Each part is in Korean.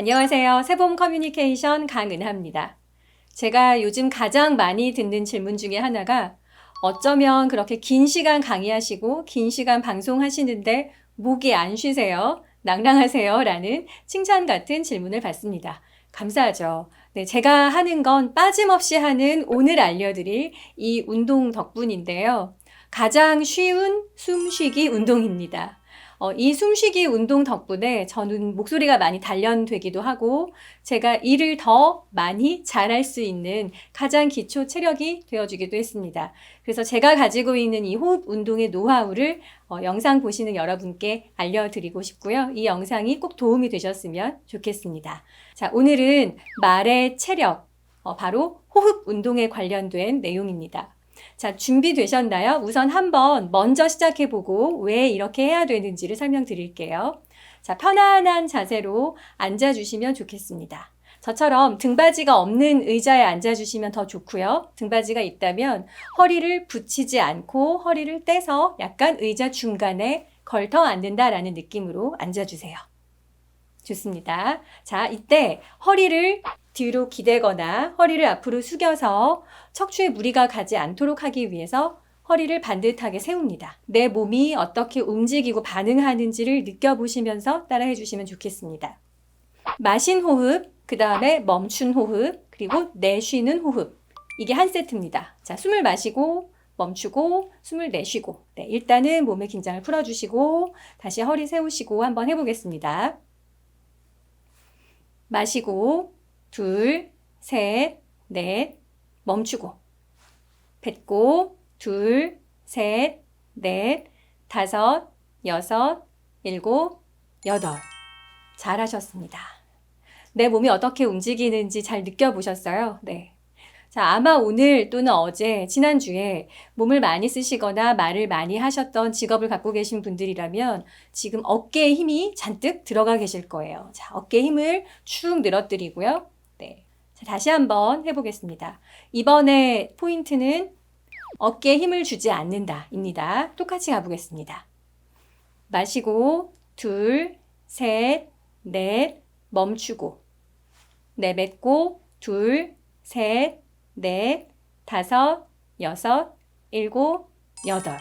안녕하세요. 세봄 커뮤니케이션 강은하입니다. 제가 요즘 가장 많이 듣는 질문 중에 하나가 어쩌면 그렇게 긴 시간 강의하시고 긴 시간 방송하시는데 목이 안 쉬세요? 낭랑하세요? 라는 칭찬 같은 질문을 받습니다. 감사하죠. 네, 제가 하는 건 빠짐없이 하는 오늘 알려드릴 이 운동 덕분인데요. 가장 쉬운 숨쉬기 운동입니다. 어, 이 숨쉬기 운동 덕분에 저는 목소리가 많이 단련되기도 하고 제가 일을 더 많이 잘할 수 있는 가장 기초 체력이 되어주기도 했습니다. 그래서 제가 가지고 있는 이 호흡 운동의 노하우를 어, 영상 보시는 여러분께 알려드리고 싶고요. 이 영상이 꼭 도움이 되셨으면 좋겠습니다. 자, 오늘은 말의 체력, 어, 바로 호흡 운동에 관련된 내용입니다. 자, 준비되셨나요? 우선 한번 먼저 시작해보고 왜 이렇게 해야 되는지를 설명드릴게요. 자, 편안한 자세로 앉아주시면 좋겠습니다. 저처럼 등받이가 없는 의자에 앉아주시면 더 좋고요. 등받이가 있다면 허리를 붙이지 않고 허리를 떼서 약간 의자 중간에 걸터 앉는다라는 느낌으로 앉아주세요. 좋습니다. 자, 이때 허리를 뒤로 기대거나 허리를 앞으로 숙여서 척추에 무리가 가지 않도록 하기 위해서 허리를 반듯하게 세웁니다. 내 몸이 어떻게 움직이고 반응하는지를 느껴보시면서 따라해 주시면 좋겠습니다. 마신 호흡, 그 다음에 멈춘 호흡, 그리고 내쉬는 호흡. 이게 한 세트입니다. 자, 숨을 마시고, 멈추고, 숨을 내쉬고. 네, 일단은 몸의 긴장을 풀어주시고, 다시 허리 세우시고 한번 해보겠습니다. 마시고, 둘, 셋, 넷, 멈추고. 뱉고, 둘, 셋, 넷, 다섯, 여섯, 일곱, 여덟. 잘하셨습니다. 내 몸이 어떻게 움직이는지 잘 느껴보셨어요? 네. 자, 아마 오늘 또는 어제, 지난주에 몸을 많이 쓰시거나 말을 많이 하셨던 직업을 갖고 계신 분들이라면 지금 어깨에 힘이 잔뜩 들어가 계실 거예요. 자, 어깨 힘을 축 늘어뜨리고요. 네. 자, 다시 한번 해보겠습니다. 이번에 포인트는 어깨에 힘을 주지 않는다. 입니다. 똑같이 가보겠습니다. 마시고, 둘, 셋, 넷, 멈추고, 내뱉고, 둘, 셋, 넷, 다섯, 여섯, 일곱, 여덟.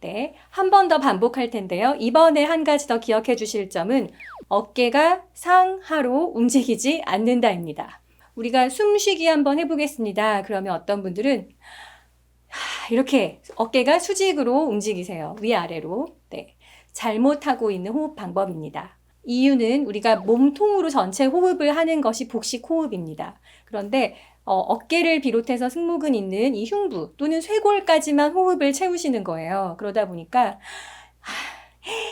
네. 한 번 더 반복할 텐데요. 이번에 한 가지 더 기억해 주실 점은 어깨가 상하로 움직이지 않는다입니다. 우리가 숨쉬기 한번 해보겠습니다. 그러면 어떤 분들은 이렇게 어깨가 수직으로 움직이세요. 위아래로. 네. 잘못하고 있는 호흡 방법입니다. 이유는 우리가 몸통으로 전체 호흡을 하는 것이 복식 호흡입니다. 그런데 어, 깨를 비롯해서 승모근 있는 이 흉부 또는 쇄골까지만 호흡을 채우시는 거예요. 그러다 보니까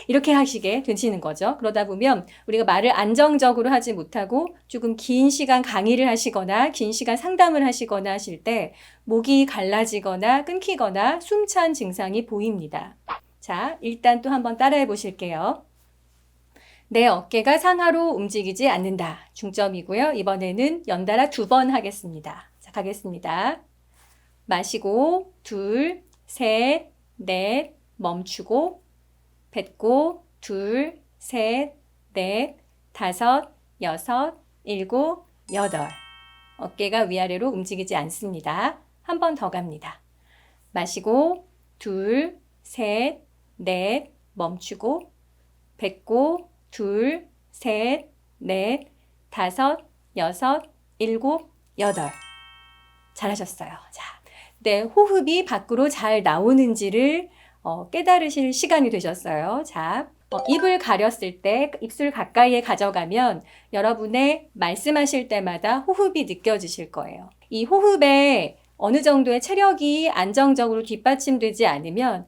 이렇게 하시게 되시는 거죠. 그러다 보면 우리가 말을 안정적으로 하지 못하고 조금 긴 시간 강의를 하시거나 긴 시간 상담을 하시거나 하실 때 목이 갈라지거나 끊기거나 숨찬 증상이 보입니다. 자, 일단 또 한번 따라해 보실게요. 내 어깨가 상하로 움직이지 않는다. 중점이고요. 이번에는 연달아 두 번 하겠습니다. 자, 가겠습니다. 마시고, 둘, 셋, 넷, 멈추고, 뱉고, 둘, 셋, 넷, 다섯, 여섯, 일곱, 여덟. 어깨가 위아래로 움직이지 않습니다. 한 번 더 갑니다. 마시고, 둘, 셋, 넷, 멈추고, 뱉고, 둘, 셋, 넷, 다섯, 여섯, 일곱, 여덟. 잘하셨어요. 자, 네, 호흡이 밖으로 잘 나오는지를 어, 깨달으실 시간이 되셨어요. 자, 어, 입을 가렸을 때 입술 가까이에 가져가면 여러분의 말씀하실 때마다 호흡이 느껴지실 거예요. 이 호흡에 어느 정도의 체력이 안정적으로 뒷받침되지 않으면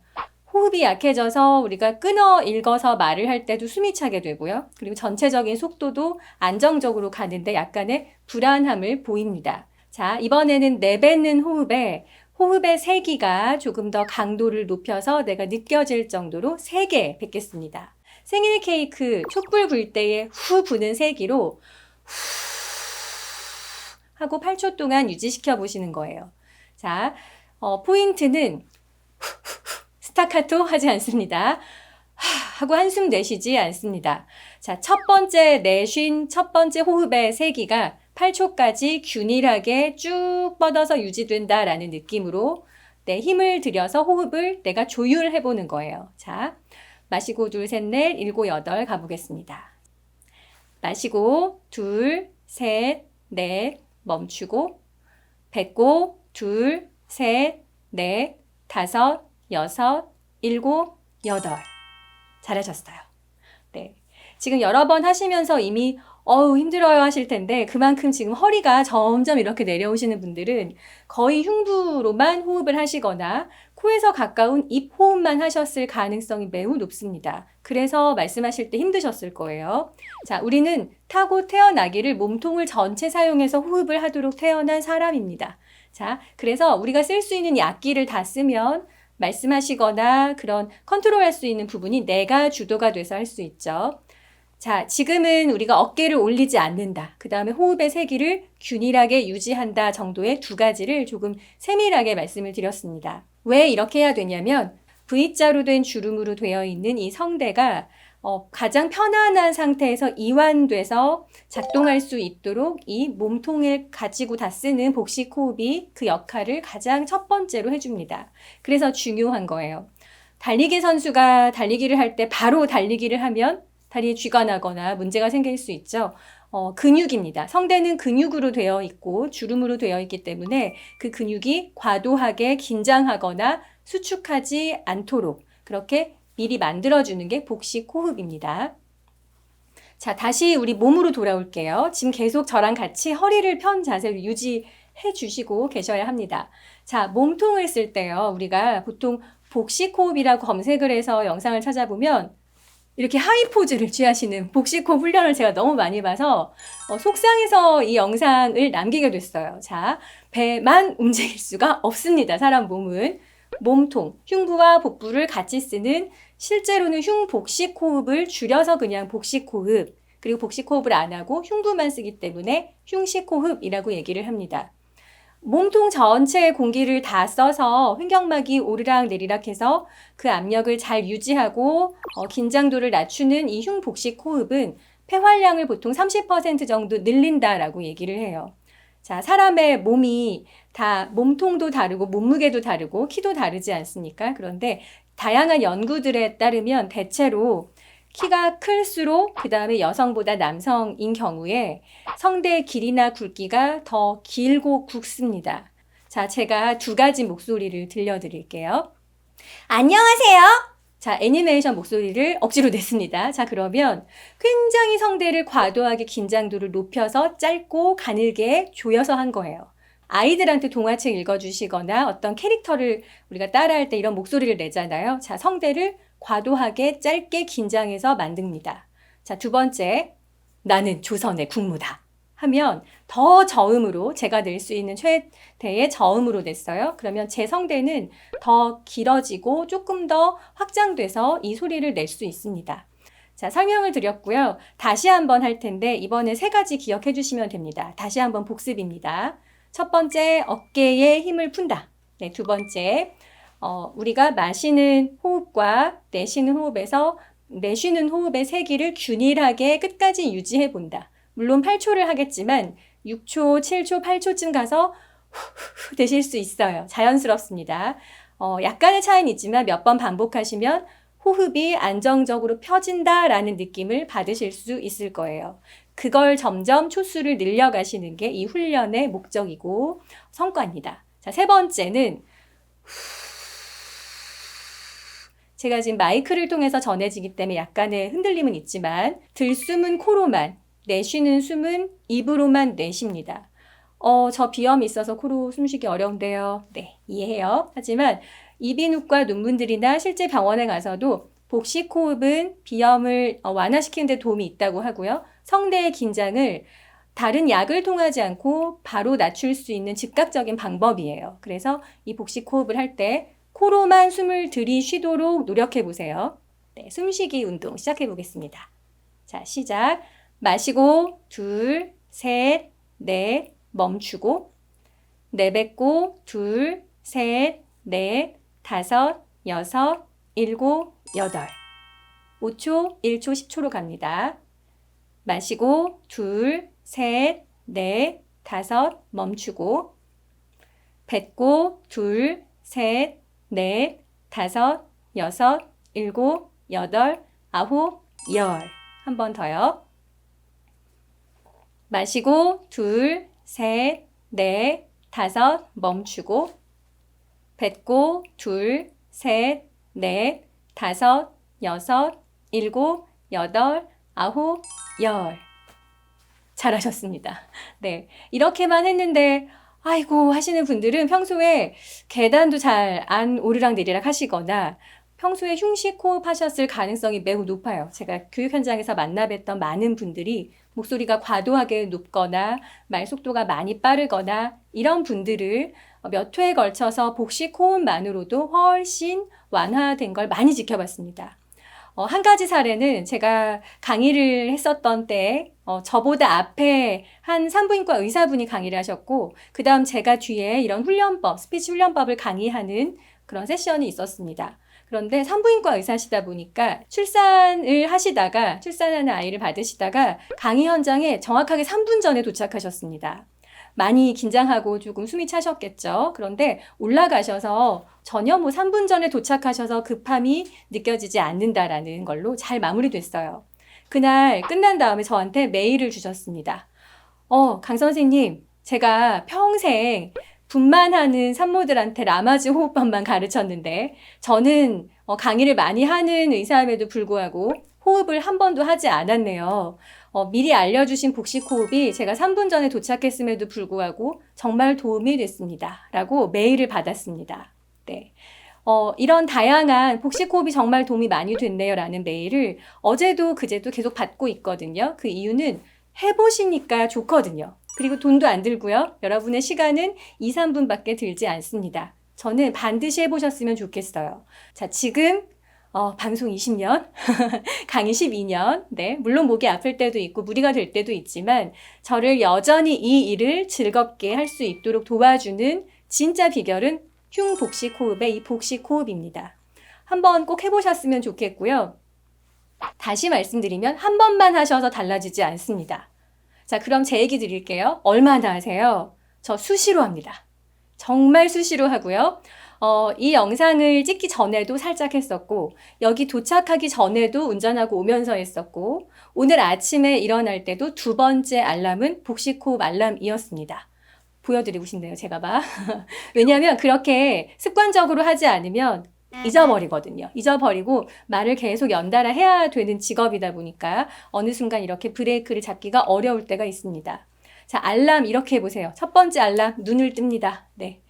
호흡이 약해져서 우리가 끊어 읽어서 말을 할 때도 숨이 차게 되고요. 그리고 전체적인 속도도 안정적으로 가는데 약간의 불안함을 보입니다. 자, 이번에는 내뱉는 호흡에 호흡의 세기가 조금 더 강도를 높여서 내가 느껴질 정도로 세게 뱉겠습니다. 생일 케이크 촛불 불 때에 후 부는 세기로 후 하고 8초 동안 유지시켜 보시는 거예요. 자, 어, 포인트는 스타카토 하지 않습니다. 하고 한숨 내쉬지 않습니다. 자, 첫 번째 내쉰 첫 번째 호흡의 세기가 8초까지 균일하게 쭉 뻗어서 유지된다라는 느낌으로 내 힘을 들여서 호흡을 내가 조율해 보는 거예요. 자, 마시고 둘, 셋, 넷, 일곱, 여덟 가보겠습니다. 마시고 둘, 셋, 넷, 멈추고 뱉고 둘, 셋, 넷, 다섯, 여섯, 일곱, 여덟. 잘하셨어요. 네. 지금 여러 번 하시면서 이미 어우 힘들어요 하실 텐데 그만큼 지금 허리가 점점 이렇게 내려오시는 분들은 거의 흉부로만 호흡을 하시거나 코에서 가까운 입 호흡만 하셨을 가능성이 매우 높습니다. 그래서 말씀하실 때 힘드셨을 거예요. 자, 우리는 타고 태어나기를 몸통을 전체 사용해서 호흡을 하도록 태어난 사람입니다. 자, 그래서 우리가 쓸 수 있는 이 악기를 다 쓰면 말씀하시거나 그런 컨트롤 할 수 있는 부분이 내가 주도가 돼서 할 수 있죠. 자, 지금은 우리가 어깨를 올리지 않는다. 그 다음에 호흡의 세기를 균일하게 유지한다 정도의 두 가지를 조금 세밀하게 말씀을 드렸습니다. 왜 이렇게 해야 되냐면 V자로 된 주름으로 되어 있는 이 성대가 어, 가장 편안한 상태에서 이완돼서 작동할 수 있도록 이 몸통을 가지고 다 쓰는 복식 호흡이 그 역할을 가장 첫 번째로 해줍니다. 그래서 중요한 거예요. 달리기 선수가 달리기를 할 때 바로 달리기를 하면 다리에 쥐가 나거나 문제가 생길 수 있죠. 어, 근육입니다. 성대는 근육으로 되어 있고 주름으로 되어 있기 때문에 그 근육이 과도하게 긴장하거나 수축하지 않도록 그렇게 미리 만들어주는 게 복식 호흡입니다. 자, 다시 우리 몸으로 돌아올게요. 지금 계속 저랑 같이 허리를 편 자세를 유지해 주시고 계셔야 합니다. 자, 몸통을 쓸 때요. 우리가 보통 복식 호흡이라고 검색을 해서 영상을 찾아보면 이렇게 하이 포즈를 취하시는 복식호흡 훈련을 제가 너무 많이 봐서 어, 속상해서 이 영상을 남기게 됐어요. 자, 배만 움직일 수가 없습니다. 사람 몸은. 몸통, 흉부와 복부를 같이 쓰는 실제로는 흉복식 호흡을 줄여서 그냥 복식 호흡, 그리고 복식 호흡을 안 하고 흉부만 쓰기 때문에 흉식 호흡이라고 얘기를 합니다. 몸통 전체의 공기를 다 써서 횡격막이 오르락 내리락 해서 그 압력을 잘 유지하고 어, 긴장도를 낮추는 이 흉복식 호흡은 폐활량을 보통 30% 정도 늘린다라고 얘기를 해요. 자, 사람의 몸이 다 몸통도 다르고 몸무게도 다르고 키도 다르지 않습니까? 그런데 다양한 연구들에 따르면 대체로 키가 클수록 그 다음에 여성보다 남성인 경우에 성대의 길이나 굵기가 더 길고 굵습니다. 자, 제가 두 가지 목소리를 들려드릴게요. 안녕하세요. 자, 애니메이션 목소리를 억지로 냈습니다. 자, 그러면 굉장히 성대를 과도하게 긴장도를 높여서 짧고 가늘게 조여서 한 거예요. 아이들한테 동화책 읽어주시거나 어떤 캐릭터를 우리가 따라할 때 이런 목소리를 내잖아요. 자, 성대를 과도하게 짧게 긴장해서 만듭니다. 자, 두 번째, 나는 조선의 국무다. 하면 더 저음으로 제가 낼 수 있는 최대의 저음으로 냈어요. 그러면 제 성대는 더 길어지고 조금 더 확장돼서 이 소리를 낼 수 있습니다. 자, 설명을 드렸고요. 다시 한번 할 텐데 이번에 세 가지 기억해 주시면 됩니다. 다시 한번 복습입니다. 첫 번째, 어깨에 힘을 푼다. 네, 두 번째, 어, 우리가 마시는 호흡과 내쉬는 호흡에서 내쉬는 호흡의 세기를 균일하게 끝까지 유지해 본다. 물론 8초를 하겠지만 6초, 7초, 8초쯤 가서 후 되실 수 있어요. 자연스럽습니다. 어, 약간의 차이는 있지만 몇 번 반복하시면 호흡이 안정적으로 펴진다라는 느낌을 받으실 수 있을 거예요. 그걸 점점 초수를 늘려가시는 게 이 훈련의 목적이고 성과입니다. 자, 세 번째는 후 제가 지금 마이크를 통해서 전해지기 때문에 약간의 흔들림은 있지만 들숨은 코로만, 내쉬는 숨은 입으로만 내쉽니다. 어, 저 비염이 있어서 코로 숨쉬기 어려운데요. 네, 이해해요. 하지만 이비인후과 논문들이나 실제 병원에 가서도 복식 호흡은 비염을 어, 완화시키는 데 도움이 있다고 하고요. 성대의 긴장을 다른 약을 통하지 않고 바로 낮출 수 있는 즉각적인 방법이에요. 그래서 이 복식 호흡을 할 때 코로만 숨을 들이쉬도록 노력해 보세요. 네, 숨쉬기 운동 시작해 보겠습니다. 자, 시작. 마시고, 둘, 셋, 넷, 멈추고, 내뱉고, 둘, 셋, 넷, 다섯, 여섯, 일곱, 여덟. 5초, 1초, 10초로 갑니다. 마시고 둘, 셋, 넷, 다섯 멈추고 뱉고 둘, 셋, 넷, 다섯, 여섯, 일곱, 여덟, 아홉, 열. 한 번 더요. 마시고 둘, 셋, 넷, 다섯 멈추고 뱉고 둘, 셋, 넷, 다섯, 여섯, 일곱, 여덟, 아홉, 열. 잘하셨습니다. 네. 이렇게만 했는데, 아이고 하시는 분들은 평소에 계단도 잘 안 오르락 내리락 하시거나 평소에 흉식 호흡 하셨을 가능성이 매우 높아요. 제가 교육 현장에서 만나 뵀던 많은 분들이 목소리가 과도하게 높거나 말 속도가 많이 빠르거나 이런 분들을 몇 회에 걸쳐서 복식 호흡만으로도 훨씬 완화된 걸 많이 지켜봤습니다. 어, 한 가지 사례는 제가 강의를 했었던 때, 어, 저보다 앞에 한 산부인과 의사분이 강의를 하셨고, 그 다음 제가 뒤에 이런 훈련법, 스피치 훈련법을 강의하는 그런 세션이 있었습니다. 그런데 산부인과 의사시다 보니까 출산을 하시다가, 출산하는 아이를 받으시다가 강의 현장에 정확하게 3분 전에 도착하셨습니다. 많이 긴장하고 조금 숨이 차셨겠죠. 그런데 올라가셔서 전혀 뭐 3분 전에 도착하셔서 급함이 느껴지지 않는다라는 걸로 잘 마무리됐어요. 그날 끝난 다음에 저한테 메일을 주셨습니다. 어, 강 선생님, 제가 평생 분만하는 산모들한테 라마즈 호흡법만 가르쳤는데 저는 어, 강의를 많이 하는 의사임에도 불구하고 호흡을 한 번도 하지 않았네요. 어, 미리 알려주신 복식 호흡이 제가 3분 전에 도착했음에도 불구하고 정말 도움이 됐습니다. 라고 메일을 받았습니다. 네. 어, 이런 다양한 복식 호흡이 정말 도움이 많이 됐네요. 라는 메일을 어제도 그제도 계속 받고 있거든요. 그 이유는 해보시니까 좋거든요. 그리고 돈도 안 들고요. 여러분의 시간은 2, 3분밖에 들지 않습니다. 저는 반드시 해보셨으면 좋겠어요. 자, 지금 어, 방송 20년, 강의 12년, 네, 물론 목이 아플 때도 있고 무리가 될 때도 있지만 저를 여전히 이 일을 즐겁게 할 수 있도록 도와주는 진짜 비결은 흉 복식 호흡의 이 복식 호흡입니다. 한번 꼭 해보셨으면 좋겠고요. 다시 말씀드리면 한 번만 하셔서 달라지지 않습니다. 자, 그럼 제 얘기 드릴게요. 얼마나 하세요? 저 수시로 합니다. 정말 수시로 하고요. 어, 이 영상을 찍기 전에도 살짝 했었고, 여기 도착하기 전에도 운전하고 오면서 했었고, 오늘 아침에 일어날 때도 두 번째 알람은 복식호흡 알람이었습니다. 보여드리고 싶네요, 제가 봐. 왜냐하면 그렇게 습관적으로 하지 않으면 잊어버리거든요. 잊어버리고 말을 계속 연달아 해야 되는 직업이다 보니까 어느 순간 이렇게 브레이크를 잡기가 어려울 때가 있습니다. 자, 알람 이렇게 해보세요. 첫 번째 알람, 눈을 뜹니다. 네.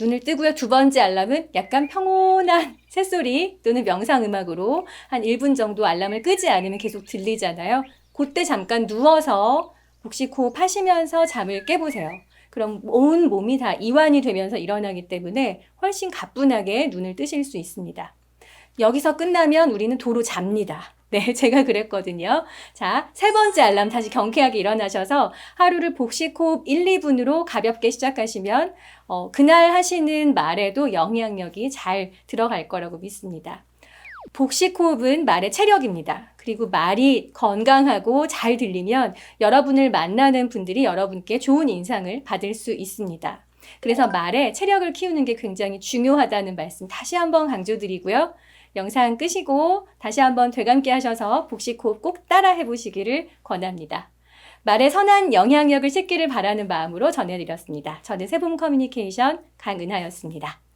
눈을 뜨고요. 두 번째 알람은 약간 평온한 새소리 또는 명상음악으로 한 1분 정도 알람을 끄지 않으면 계속 들리잖아요. 그때 잠깐 누워서 복식 호흡 하시면서 잠을 깨보세요. 그럼 온 몸이 다 이완이 되면서 일어나기 때문에 훨씬 가뿐하게 눈을 뜨실 수 있습니다. 여기서 끝나면 우리는 도로 잡니다. 네, 제가 그랬거든요. 자, 세 번째 알람 다시 경쾌하게 일어나셔서 하루를 복식 호흡 1, 2분으로 가볍게 시작하시면 어, 그날 하시는 말에도 영향력이 잘 들어갈 거라고 믿습니다. 복식 호흡은 말의 체력입니다. 그리고 말이 건강하고 잘 들리면 여러분을 만나는 분들이 여러분께 좋은 인상을 받을 수 있습니다. 그래서 말의 체력을 키우는 게 굉장히 중요하다는 말씀 다시 한번 강조드리고요. 영상 끄시고 다시 한번 되감기 하셔서 복식 호흡 꼭 따라 해보시기를 권합니다. 말에 선한 영향력을 싣기를 바라는 마음으로 전해드렸습니다. 저는 세봄 커뮤니케이션 강은하였습니다.